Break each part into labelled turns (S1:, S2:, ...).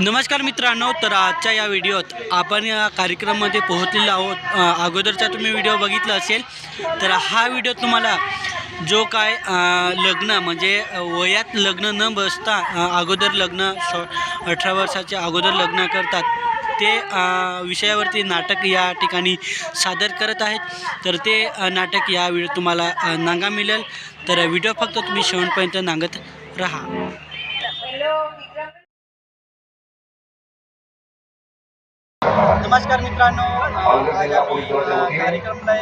S1: नमस्कार मित्रांनो तर आजच्या या व्हिडिओत आपण या कार्यक्रमामध्ये पोहोचलेलो आहोत. अगोदरचा तुम्ही व्हिडिओ बघितला असेल तर हा व्हिडिओ तुम्हाला जो काय लग्न म्हणजे वयात लग्न न बसता अगोदर लग्न स अठरा वर्षाच्या अगोदर लग्न करतात ते विषयावरती नाटक या ठिकाणी सादर करत आहेत. तर ते नाटक या व्हिडिओ तुम्हाला नांगा मिळेल. तर व्हिडिओ फक्त तुम्ही शेवटपर्यंत नांगत राहा. नमस्कार मित्रांनो आज आम्ही, कार्यक्रमला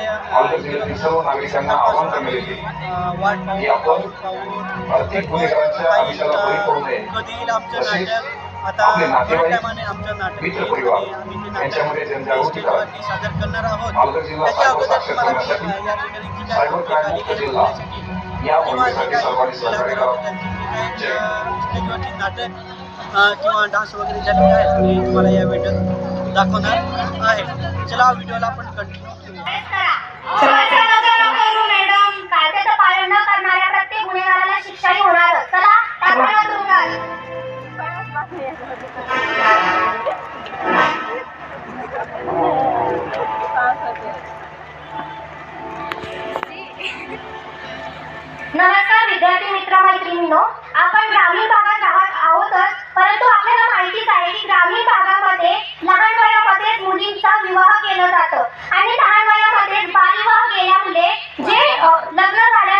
S1: वाट पाहून पाहून कधी येईल आमचं नाटक आता आमचं नाटक आम्ही ते नाटक. स्टेजवरती सादर करणार आहोत. त्याच्या अगोदर तुम्हाला मी, या ठिकाणी जी किंवा जे काही कलाकार त्यांचे जे काही, नाटक किंवा डान्स वगैरे ते तुम्हाला या व्हिडिओत दाखवणार आहे. चला व्हिडिओला आपण कंटिन्यू
S2: मॅडम कायद्याचं पालन न करणाऱ्या प्रत्येक गुन्हेगाराला शिक्षाही होणार चला टाकूया नमस्कार विद्यार्थी मित्र मैत्रिणींनो आपण ग्रामीण भागात माहितीच आहे की ग्रामीण भागामध्ये लहान वयामध्येच मुलींचा विवाह केला जातं. आणि लहान वयामध्येच बालविवाह केल्यामुळे जे लग्न झाल्या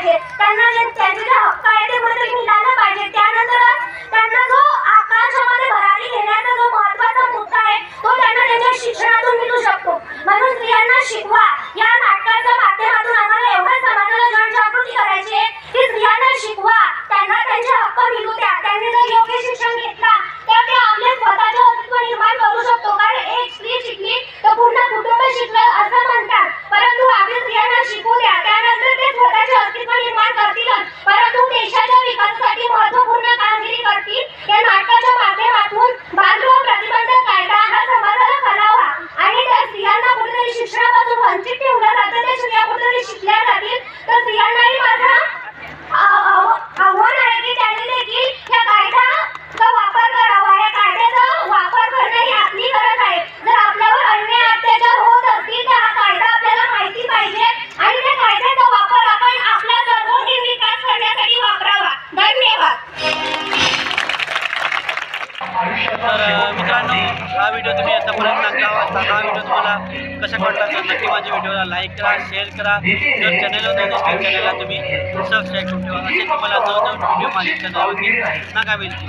S2: पाहिजे. त्यांना त्यांचे जे हक्क आहे ते कुठेतरी मिळालं पाहिजे. त्यानंतर त्यांना जो आकाशामध्ये भरारी घेण्याचा जो महत्त्वाचा मुद्दा आहे तो त्यांना त्यांच्या शिक्षणातून मिळू शकतो. म्हणून स्त्रियांना शिकवा. या नाटकाच्या माध्यमातून आम्हाला एवढ्या समाजाला जनजागृती करायची आहे की स्त्रियांना शिकवा. त्यांना त्यांचे हक्क मिळू द्या. त्यांनी जर योग्य शिक्षण घेतला तर ते आपले स्वतःचे अस्तित्व निर्माण करू शकतो. कारण एक स्त्री शिकली तर पूर्ण कुटुंब शिकलं असं म्हणतात परंतु आम्ही स्त्रियांना शिकू द्या त्यानंतर ते स्वतःचे अस्तित्व निर्माण करतीलच परंतु देशाच्या विकासासाठी महत्त्वपूर्ण कामगिरी करतील या नाटकाच्या माध्यमातून बालविवाह प्रतिबंध कायदा हा समाजाला कळावा आणि त्या स्त्रियांना कुठेतरी शिक्षणापासून वंचित ठेवलं जातं त्या स्त्रिया कुठेतरी शिकल्या जातील तर स्त्रियांनाही माझा आव- आव- आव्हान आहे की त्यांनी देखील या कायद्याचा वापर करावा या कायद्याचा वापर करणं ही आपली गरज आहे जर आपल्यावर अन्याय अत्याचार होत असतील तर हा कायदा आपल्याला माहिती पाहिजे आणि त्या कायद्याचा वापर आपण आपला सर्वांगीण विकास करण्यासाठी वापरावा धन्यवाद
S1: तर मित्रांनो हा व्हिडिओ तुम्ही आतापर्यंत नागला वाजता हा व्हिडिओ तुम्हाला कसा वाटला तर नक्की माझ्या व्हिडिओला लाईक करा शेअर करा. जर चॅनलवर नवीन असतील चॅनलला तुम्ही सबस्क्राईब करून ठेवा. असे तुम्हाला नवनवीन व्हिडिओ माझ्या चॅनलवरती नका मिळतील